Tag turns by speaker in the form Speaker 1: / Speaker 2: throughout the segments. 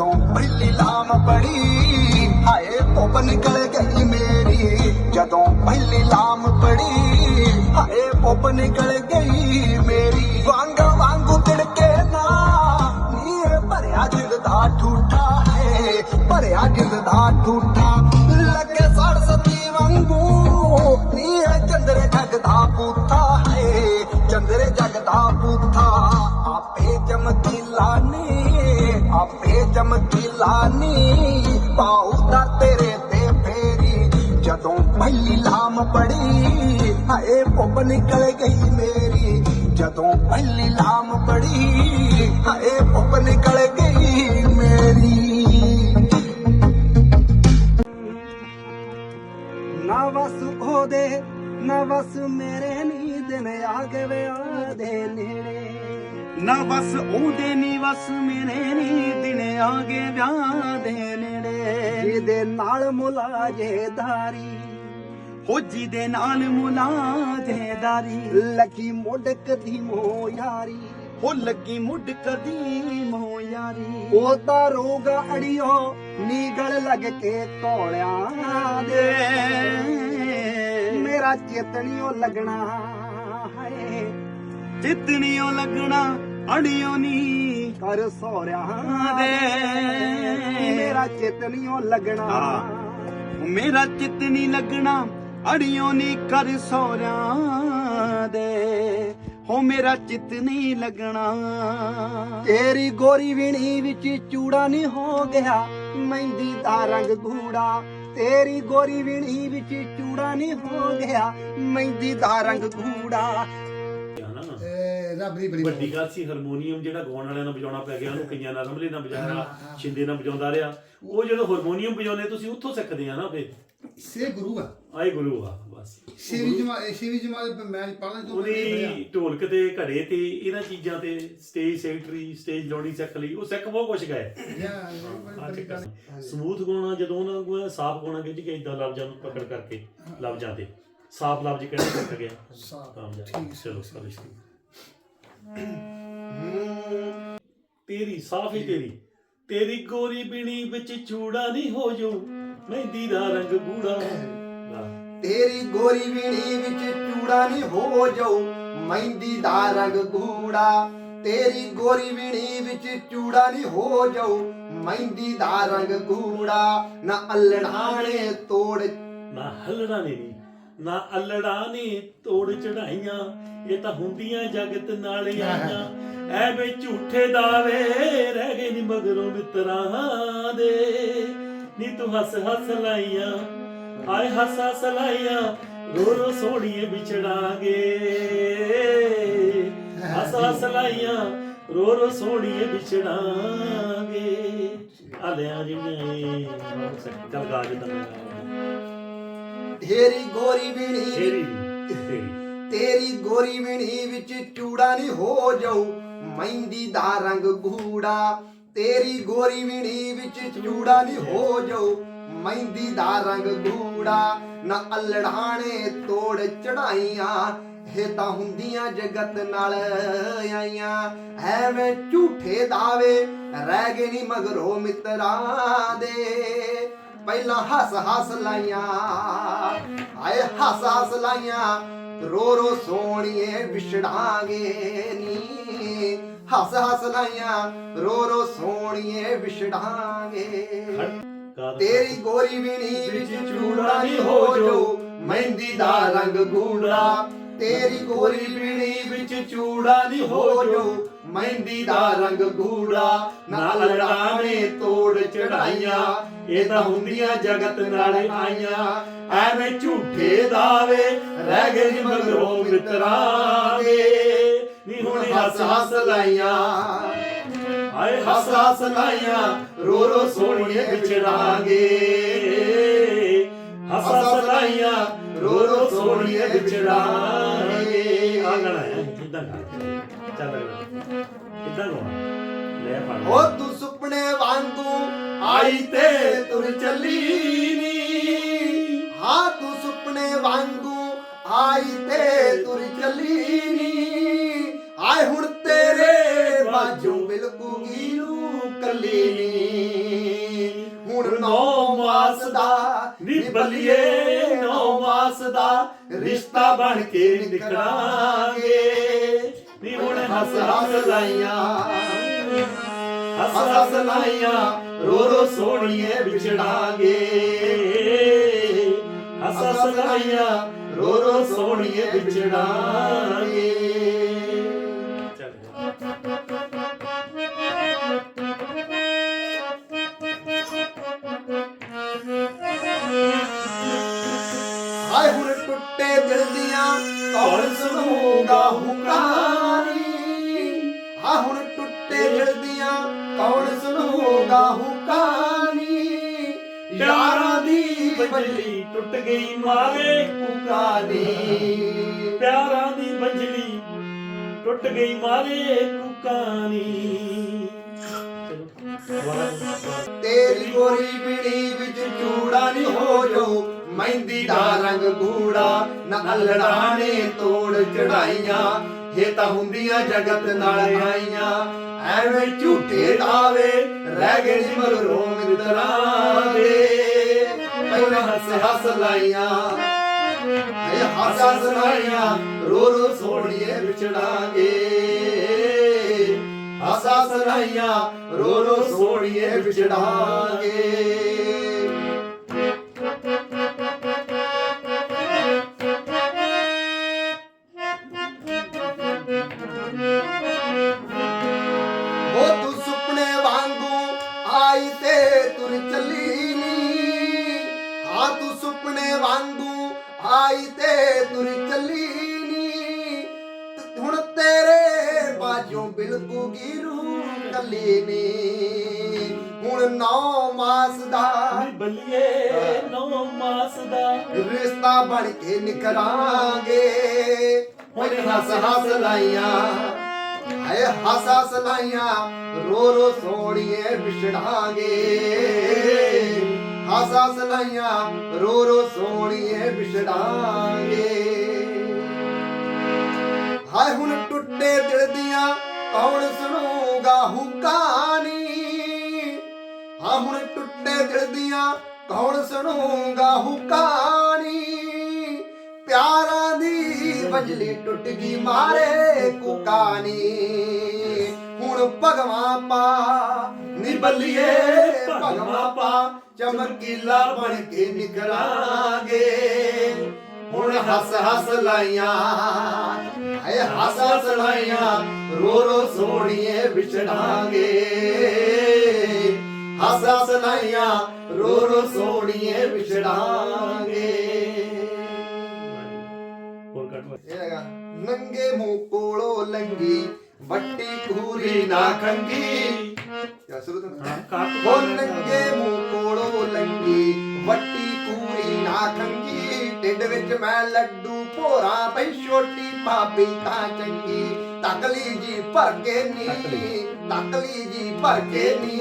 Speaker 1: ਜਦੋਂ ਪਹਿਲੀ ਲਾਮ ਪੜੀ ਹਾਏ ਪੁੱਪ ਨਿਕਲ ਗਈ ਮੇਰੀ। ਜਦੋਂ ਪਹਿਲੀ ਲਾਮ ਪੜੀ ਹਾਏ ਪੁੱਪ ਨਿਕਲ ਗਈ ਮੇਰੀ। ਵਾਂਗ ਵਾਂਗੂ ਤਿੜਕੇ ਨਾ, ਨੀਰ ਭਰਿਆ ਦਿਲ ਦਾ ਠੂਠਾ ਹੈ, ਭਰਿਆ ਦਿਲ ਦਾ ਠੂਠਾ। ਆਪੇ ਚਮਕੀਲਾ ਨੀ ਤੇਰੇ ਤੇ ਫੇਰੀ। ਜਦੋਂ ਪਹਿਲੀ ਲਾਮ ਪੜੀ, ਹਾਏ ਪੁੱਪ ਨਿਕਲ ਗਈ ਮੇਰੀ। ਜਦੋਂ ਪਹਿਲੀ ਲਾਮ ਪੜੀ, ਹਾਏ ਪੁੱਪ ਨਿਕਲ ਗਈ ਮੇਰੀ।
Speaker 2: ਨਾ ਵਸ ਉਹਦੇ, ਨਾ ਵਸ ਮੇਰੇ ਨੀ ਦਿਨ ਆ ਗਏ ਵਿਆਹ ਦੇ ਨੇੜੇ।
Speaker 3: ਨਾ ਬਸ ਉਹਦੇ, ਨੀ ਵਸ ਮੇਰੇ ਨੀ ਦਿਨ ਆ ਗਏ ਵਿਆਹ ਦੇ ਨੇੜੇ।
Speaker 2: ਜਿਹਦੇ ਨਾਲ ਮੁਲਾਜੇਦਾਰੀ
Speaker 3: ਹੋਜੀ ਦੇ ਨਾਲ ਮੁਲਾਜੇਦਾਰੀ
Speaker 2: ਲੱਗੀ ਮੁੱਢ ਕਦੀ ਮੋ ਯਾਰੀ
Speaker 3: ਹੋ ਲੱਗੀ ਮੁੱਢ ਕਦੀ ਮੋ ਯਾਰੀ
Speaker 2: ਉਹਦਾ ਰੋਗ ਅੜਿਓ ਨੀਗਲ ਲੱਗ ਕੇ ਤੋਲਿਆਂ ਦੇ। ਮੇਰਾ ਚੇਤਣੀਓ ਲੱਗਣਾ ਹਾਏ।
Speaker 3: ਜਿਤਨੀਓ ਲੱਗਣਾ ਅੜਿਓ ਨੀ
Speaker 2: ਕਰ ਸੋਰਿਆਂ
Speaker 3: ਦੇ।
Speaker 2: ਮੇਰਾ ਚੇਤਣੀਓ ਲੱਗਣਾ।
Speaker 3: ਹਾਂ। ਮੇਰਾ ਚਿੱਤ ਨੀ ਲੱਗਣਾ ਅੜਿਓ ਨੀ ਕਰ ਸੋਰਿਆਂ ਦੇ। ਹੋ ਮੇਰਾ ਚਿੱਤ ਨਹੀਂ ਲੱਗਣਾ।
Speaker 2: ਤੇਰੀ ਗੋਰੀ ਵੀਣੀ ਵਿੱਚ ਚੂੜਾ ਨਹੀਂ ਹੋ ਗਿਆ ਮਹਿੰਦੀ ਦਾ ਰੰਗ ਗੂੜਾ। ਤੇਰੀ ਗੋਰੀ ਵੀਣੀ ਵਿੱਚ ਚੂੜਾ ਨਹੀਂ ਹੋ ਗਿਆ ਮਹਿੰਦੀ ਦਾ ਰੰਗ ਗੂੜਾ।
Speaker 4: ਰੱਬ ਦੀ ਬੜੀ
Speaker 5: ਵੱਡੀ ਗੱਲ ਸੀ ਹਾਰਮੋਨੀਅਮ ਜਿਹੜਾ ਗਾਉਣ ਵਾਲਿਆਂ ਨੂੰ ਵਜਾਉਣਾ ਪੈ ਗਿਆ ਉਹਨੂੰ ਕਈਆਂ ਨਾਲ ਰਮਲੇ ਨਾਲ ਵਜਾਇਆ ਛਿੰਦੇ ਨਾਲ ਵਜਾਉਂਦਾ ਰਿਹਾ। ਉਹ ਜਦੋਂ ਹਾਰਮੋਨੀਅਮ ਵਜਾਉਂਦੇ ਤੁਸੀਂ ਉੱਥੋਂ ਸਿੱਖਦੇ ਆ ਨਾ ਫਿਰ।
Speaker 4: ਸੇ ਗੁਰੂ ਆ।
Speaker 5: ਆਏ ਗੁਰੂ ਆ ਬਸ।
Speaker 4: ਛੇਵੀਂ ਜਮਾ ਛੇਵੀਂ ਜਮਾ ਮੈਂ ਪੜ੍ਹਨ ਤੋਂ
Speaker 5: ਉਹਦੀ ਢੋਲਕ ਤੇ ਘੜੇ ਤੇ ਇਹਨਾਂ ਚੀਜ਼ਾਂ ਤੇ ਸਟੇਜ ਸੈਕਟਰੀ ਸਟੇਜ ਲਾਉਣੀ ਸਿੱਖ ਲਈ। ਉਹ ਸਿੱਖ ਬਹੁਤ ਕੁਛ ਗਏ। ਸਮੂਥ ਗਾਉਣਾ ਜਦੋਂ ਉਹਨਾਂ ਕੋਲ ਸਾਫ਼ ਗਾਉਣਾ ਕਿ ਕਿ ਇਦਾਂ ਲਫ਼ਜ਼ਾਂ ਨੂੰ ਪਕੜ ਕਰਕੇ ਲਫ਼ਜ਼ਾਂ ਤੇ। ਸਾਫ਼ ਲਫ਼ਜ਼ ਕਿਹੜਾ ਸਿੱਖ ਗਿਆ
Speaker 4: ਸਾਫ਼, ਠੀਕ,
Speaker 5: ਚਲੋ ਚਲੋ ਸ਼ੁਰੂ ਤੇਰੀ ਸਾਫ਼ ਤੇਰੀ। ਤੇਰੀ ਗੋਰੀ ਬਿਣੀ ਵਿੱਚ ਚੂੜਾ ਨਹੀਂ ਹੋ ਜੋ। ਮਹਿੰਦੀ ਦਾ ਰੰਗ ਗੂੜਾ।
Speaker 1: ਤੇਰੀ ਗੋਰੀ ਵੀਣੀ ਵਿੱਚ ਚੂੜਾ ਨਹੀਂ ਹੋ ਜਾਊ ਮਹਿੰਦੀ ਦਾ ਰੰਗ ਗੂੜਾ। ਤੇਰੀ ਗੋਰੀ ਵੀਣੀ ਵਿੱਚ ਚੂੜਾ ਨਹੀਂ ਹੋ ਜਾਊ ਮਹਿੰਦੀ ਦਾ ਰੰਗ ਗੂੜਾ। ਨਾ ਅਲੜਾਣੇ ਤੋੜ
Speaker 5: ਨਾ ਹਲੜਾ ਨੇ। ਨਾ ਅਲੜਾ ਨੇ ਤੋੜ ਚੜਾਈਆਂ, ਇਹ ਤਾਂ ਹੁੰਦੀਆਂ ਜਗਤ ਨਾਲ ਆਈਆਂ। ਐਵੇਂ ਝੂਠੇ ਦਾਵੇ ਰਹਿ ਗਏ ਨੀ ਮਗਰੋਂ ਮਿੱਤਰਾਂ ਦੇ। ਨੀ ਤੂੰ ਹੱਸ ਹੱਸ ਲਾਈਆਂ, ਆਏ ਹੱਸ ਹੱਸ ਲਾਈਆਂ ਰੋ ਰੋ ਸੋਹਣੀਏ ਵਿਛੜਾਂਗੇ ਹੱਸ ਹੱਸ ਲਾਈਆਂ ਰੋ ਰੋ ਸੋਹਣੀਏ ਵਿਛੜਾਂਗੇ ਆਲਿਆਂ ਜਿਹੜੀਆਂ ਇਹ ਚੱਲ ਗਾ ਜਿੱਦਾਂ
Speaker 1: ਤੇਰੀ ਗੋਰੀ ਵੀਣੀ
Speaker 5: ਤੇਰੀ ਤੇਰੀ।
Speaker 1: ਤੇਰੀ ਗੋਰੀ ਵੀਣੀ ਵਿੱਚ ਚੂੜਾ ਨਹੀਂ ਹੋ ਜਾਊ ਮਹਿੰਦੀ ਦਾ ਰੰਗ ਗੂੜਾ। ਤੇਰੀ ਗੋਰੀ ਵੀਣੀ ਵਿੱਚ ਚੂੜਾ ਨਹੀਂ ਹੋ ਜਾਊ ਮਹਿੰਦੀ ਦਾ ਰੰਗ ਗੂੜਾ। ਨਾ ਅਲੜਾਣੇ ਤੋੜ ਚੜਾਈਆਂ ਇਹ ਤਾਂ ਹੁੰਦੀਆਂ ਜਗਤ ਨਾਲ ਆਈਆਂ। ਐਵੇਂ ਝੂਠੇ ਦਾਵੇ ਰਹਿ ਗਏ ਨਹੀਂ ਮਗਰੋਂ ਮਿੱਤਰਾਂ ਦੇ। ਪਹਿਲਾਂ ਹੱਸ ਹੱਸ ਲਾਈਆਂ। ਆਏ ਹੱਸ ਹੱਸ ਲਾਈਆਂ। ਰੋ ਰੋ ਸੋਣੀਏ ਵਿਛੜਾਂਗੇ ਨੀ। ਹੱਸ ਹੱਸ ਲਾਈਆਂ। ਰੋ ਰੋ ਸੋਣੀਏ ਵਿਛੜਾਂਗੇ। ਤੇਰੀ ਗੋਰੀ ਵੀਣੀ ਵਿੱਚ ਚੂੜਾ ਨਹੀਂ ਹੋ ਜੋ। ਮਹਿੰਦੀ ਦਾ ਰੰਗ ਗੂੜਾ ਤੇਰੀ ਗੋਰੀ ਵੀਣੀ ਵਿੱਚ ਚੂੜਾ ਨਹੀਂ ਹੋ ਜੋ। ਮਹਿੰਦੀ ਦਾ ਰੰਗ ਗੂੜਾ ਨਾਲ ਲੜਾਣੇ ਤੋੜ ਚੜਾਈਆਂ। ਇਹ ਤਾਂ ਹੁੰਦੀਆਂ ਜਗਤ ਨਾਲ ਆਈਆਂ, ਐਵੇਂ ਝੂਠੇ ਦਾਵੇ ਰਹਿ ਗਏ ਨੀ ਮਗਰੋਂ ਮਿੱਤਰਾਂ ਦੇ। ਨੀ ਹੁਣ ਹੱਸ ਹੱਸ ਲਾਈਆਂ, ਹਾਏ ਹੱਸ ਹੱਸ ਲਾਈਆਂ, ਰੋ ਰੋ ਸੋਹਣੀਏ ਵਿਛੜਾਂਗੇ। ਹੱਸ ਹੱਸ ਲਾਈਆਂ, ਰੋ ਰੋ ਸੋਹਣੀਏ ਵਿਛੜਾਂਗੇ।
Speaker 5: ਆ ਹੈ ਇਦਾਂ ਚੱਲ ਇਦਾਂ ਗਾਉਣਾ? ਲੈ
Speaker 1: ਓ ਤੂੰ ਸੁਪਨੇ ਵਾਂਗੂ ਆਈ ਤੇ ਤੁਰ ਚੱਲੀ ਨੀ। ਹਾਂ, ਤੂੰ ਸੁਪਨੇ ਵਾਂਗੂ
Speaker 2: ਆਈ ਤੇ ਤੁਰ ਚੱਲੀ ਨੀ। ਆਏ ਹੁਣ ਤੇਰੇ ਬਾਝੋਂ ਬਿਲਕੂਗੀ ਨੂੰ ਕੱਲੀ ਨੀ। ਹੁਣ ਨੌ ਮਾਸ ਦਾ
Speaker 5: ਨੀ ਬੱਲੀਏ ਨੌ ਮਾਸ ਦਾ ਰਿਸ਼ਤਾ ਬਣ ਕੇ ਨਿਕਲਾਂਗੇ। ਨੀ ਹੁਣ ਹੱਸ ਹੱਸ ਲਾਈਆਂ। ਹੱਸ ਹੱਸ ਲਾਈਆਂ ਰੋ ਰੋ ਸੋਹਣੀਏ ਵਿਛੜਾਂਗੇ। ਹੱਸ ਹੱਸ ਲਾਈਆਂ ਰੋ ਰੋ ਸੋਹਣੀਏ ਵਿਛੜਾਂਗੇ।
Speaker 2: ਹਾਏ ਹੁਣ ਟੁੱਟੇ ਦਿਲ ਦੀਆਂ, ਕੌਣ ਸੁਣੂਗਾ ਹੁਕਾਨੀ
Speaker 5: ਬੰਜਲੀ ਟੁੱਟ ਗਈ ਮਾਰੇ ਕੁਕਾਨੀ ਪਿਆਰਾਂ ਦੀ ਬੰਜਲੀ ਟੁੱਟ ਗਈ ਮਾਰੇ ਕੁਕਾਨੀ
Speaker 2: ਤੇਰੀ ਗੋਰੀ ਬਿਣੀ ਵਿੱਚ ਚੂੜਾ ਨਹੀਂ ਹੋ ਜੋ, ਮਹਿੰਦੀ ਦਾ ਰੰਗ ਗੂੜਾ ਨਾ ਅਲੜਾ ਨੇ ਤੋੜ ਚੜਾਈਆਂ, ਇਹ ਤਾਂ ਹੁੰਦੀਆਂ ਜਗਤ ਨਾਲ ਆਈਆਂ ਐਵੇਂ ਝੂਠੇ ਦਾਵੇ ਰਹਿ ਗਏ ਜੀ ਮਗਰੋਂ ਮਿੱਤਰਾਂ ਦੇ। ਪਹਿਲਾਂ ਹੱਸ ਹੱਸ ਲਾਈਆਂ। ਇਹ ਹੱਸ ਹੱਸ ਲਾਈਆਂ, ਰੋ ਰੋ ਸੋਹਣੀਏ ਵਿਛੜਾਂਗੇ। ਹੱਸ ਹੱਸ ਲਾਈਆਂ, ਰੋ ਰੋ ਸੋਹਣੀਏ ਵਿਛੜਾਂਗੇ। ਆਈ ਤੇ ਤੁਰ ਚੱਲੀ ਨੀ। ਹੁਣ ਤੇਰੇ ਬਾਝੋਂ ਬਿਲਕੂਗੀ ਰੂਹ ਕੱਲੀ ਨੀ। ਹੁਣ ਨੌ ਮਾਸ ਦਾ
Speaker 5: ਬੱਲੀਏ ਨੌ ਮਾਸ ਦਾ
Speaker 2: ਰਿਸ਼ਤਾ ਬਣ ਕੇ ਨਿਕਰਾਂਗੇ ਹੁਣ ਹੱਸ ਹੱਸ ਲਾਈਆਂ ਹਾਏ ਹੱਸ ਹੱਸ ਲਾਈਆਂ ਰੋ ਰੋ ਸੋਹਣੀਏ ਵਿਛੜਾਂਗੇ ਹੱਸ ਹੱਸ ਲਾਈਆਂ ਰੋ ਰੋ ਸੋਹਣੀਏ ਵਿਛੜਾਂਗੇ। ਹਾਏ ਹੁਣ ਟੁੱਟੇ ਦਿਲ ਦੀਆਂ, ਕੌਣ ਸੁਣੂਗਾ ਹੁਕਾਨੀ ਹਾਂ ਹੁਣ ਟੁੱਟੇ ਦਿਲ ਦੀਆਂ, ਕੌਣ ਸੁਣੂਗਾ ਹੁਕਾਨੀ ਪਿਆਰਾਂ ਦੀ ਵਜਲੀ ਟੁੱਟ ਗਈ, ਮਾਰੇ ਕੁਕਾਨੀ ਹੁਣ ਭਗਵਾਂ ਪਾ ਬੱਲੀਏ ਭਗਵਾਂ ਪਾ ਚਮਕੀਲਾ ਬਣ ਕੇ ਨਿਕਲਾਂਗੇ। ਹੁਣ ਹੱਸ ਹੱਸ ਲਾਈਆਂ ਹਾਏ ਹੱਸ ਹੱਸ ਲਾਈਆਂ ਰੋ ਰੋ ਸੋਹਣੀਏ ਵਿਛੜਾਂਗੇ। ਹੱਸ ਹੱਸ ਲਾਈਆਂ ਰੋ ਰੋ ਸੋਹਣੀਏ ਵਿਛੜਾਂਗੇ। ਇਹ ਹੈਗਾ ਨੰਗੇ ਮੂੰਹ ਕੋਲੋਂ ਲੰਗੀ ਵੱਟੀ ਖੂਰੀ ਨਾ ਖੰਗੀ ਕਿਆ ਸ਼ੁਰੂ ਤੋਂ
Speaker 5: ਹਾਂ ਕੱਟ
Speaker 2: ਉਹ ਨੰਗੇ ਮੂੰਹ ਕੋਲੋਂ ਲੰਗੀ ਵੱਟੀ ਕੂਰੀ ਨਾ ਖੰਗੀ ਢਿੱਡ ਵਿੱਚ ਮੈਂ ਲੱਡੂ ਭੋਰਾ ਪਈ ਛੋਟੀ ਭਾਬੀ ਤਾਂ ਚੰਗੀ ਤਕਲੀ ਜੀ ਭਰ ਕੇ ਨੀ ਤਕਲੀ ਜੀ ਭਰ ਕੇ ਨੀ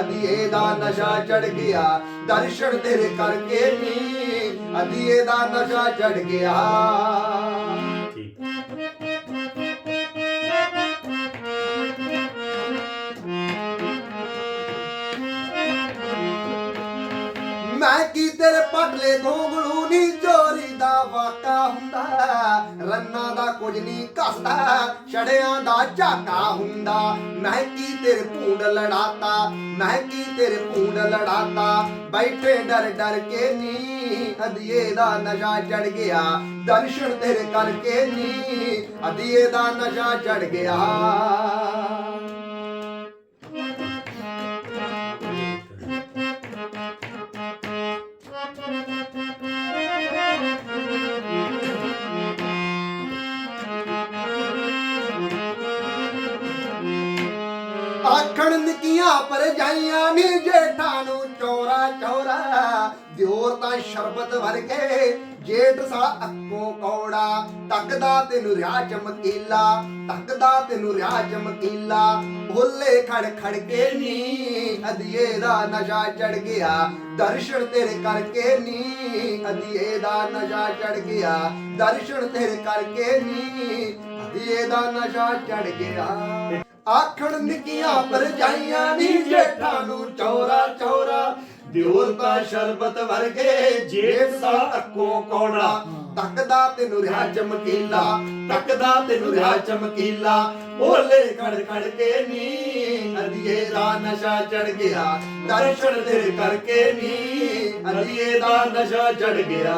Speaker 2: ਅਧੀਏ ਦਾ ਨਸ਼ਾ ਚੜ ਗਿਆ ਦਰਸ਼ਨ ਤੇਰੇ ਕਰਕੇ ਨੀ ਅਧੀਏ ਦਾ ਨਸ਼ਾ ਚੜ ਗਿਆ ਤੇਰੇ ਪਟਲੇ ਘੋਂਗਲੂ ਚੋਰੀ ਦਾ ਵਾਕਾ ਹੁੰਦਾ ਰੰਨਾ ਦਾ ਕੁਝ ਨਹੀਂ ਕੱਸਦਾ ਛੜਿਆਂ ਦਾ ਝਾਕਾ ਹੁੰਦਾ। ਮੈਂ ਕੀ ਤੇਰੇ ਭੂੰਡ ਲੜਾਤਾ। ਮੈਂ ਕੀ ਤੇਰੇ ਭੂੰਡ ਲੜਾਤਾ। ਬੈਠੇ ਡਰ ਡਰ ਕੇ ਨੀ। ਅਧੀਏ ਦਾ ਨਸ਼ਾ ਚੜ ਗਿਆ। ਦਰਸ਼ਨ ਤੇਰੇ ਕਰਕੇ ਨੀ। ਅਧੀਏ ਦਾ ਨਸ਼ਾ ਚੜ ਗਿਆ। ਆਖਣ ਨਿੱਕੀਆਂ ਪਰਜਾਈਆਂ ਨੀ ਜੇਠਾਂ ਨੂੰ ਚੋਰਾ ਚੋਰਾ। ਦਿਓਰ ਤਾਂ ਸ਼ਰਬਤ ਵਰਗੇ ਜੇਠ ਸਾਲਾ ਅੱਖੋਂ ਕੌੜਾ। ਤੱਕਦਾ ਤੈਨੂੰ ਰਿਆ ਚਮਕੀਲਾ, ਤੱਕਦਾ ਤੈਨੂੰ ਰਿਆ ਚਮਕੀਲਾ। ਭੋਲੇ ਖੜ ਖੜ ਕੇ ਨੀ ਅਧੀਏ ਦਾ ਨਸ਼ਾ ਚੜ ਗਿਆ। ਦਰਸ਼ਨ ਤੇਰੇ ਕਰਕੇ ਨੀ ਅਧੀਏ ਦਾ ਨਸ਼ਾ ਚੜ ਗਿਆ। ਦਰਸ਼ਨ ਤੇਰੇ ਕਰਕੇ ਨੀ ਅਧੀਏ ਦਾ ਨਸ਼ਾ ਚੜ ਗਿਆ। ਆਖਣ ਨਿੱਕੀਆਂ ਪਰਜਾਈਆਂ ਨੀ ਜੇਠਾਂ ਨੂੰ ਚੌਰਾ ਚੌਰਾ। ਦਿਓਰ ਦਾ ਸ਼ਰਬਤ ਵਰਗੇ ਜੇਠ ਦਾ ਅੱਖੋਂ ਕੌੜਾ। ਤੱਕਦਾ ਤੈਨੂੰ ਰਿਆ ਚਮਕੀਲਾ, ਤੱਕਦਾ ਤੈਨੂੰ ਰਿਆ ਚਮਕੀਲਾ। ਓਲੇ ਖੜ ਖੜ ਕੇ ਨੀ ਅਧੀਏ ਦਾ ਨਸ਼ਾ ਚੜ ਗਿਆ। ਦਰਸ਼ਨ ਤੇਰੇ ਕਰਕੇ ਨੀ ਅਧੀਏ ਦਾ ਨਸ਼ਾ ਚੜ ਗਿਆ।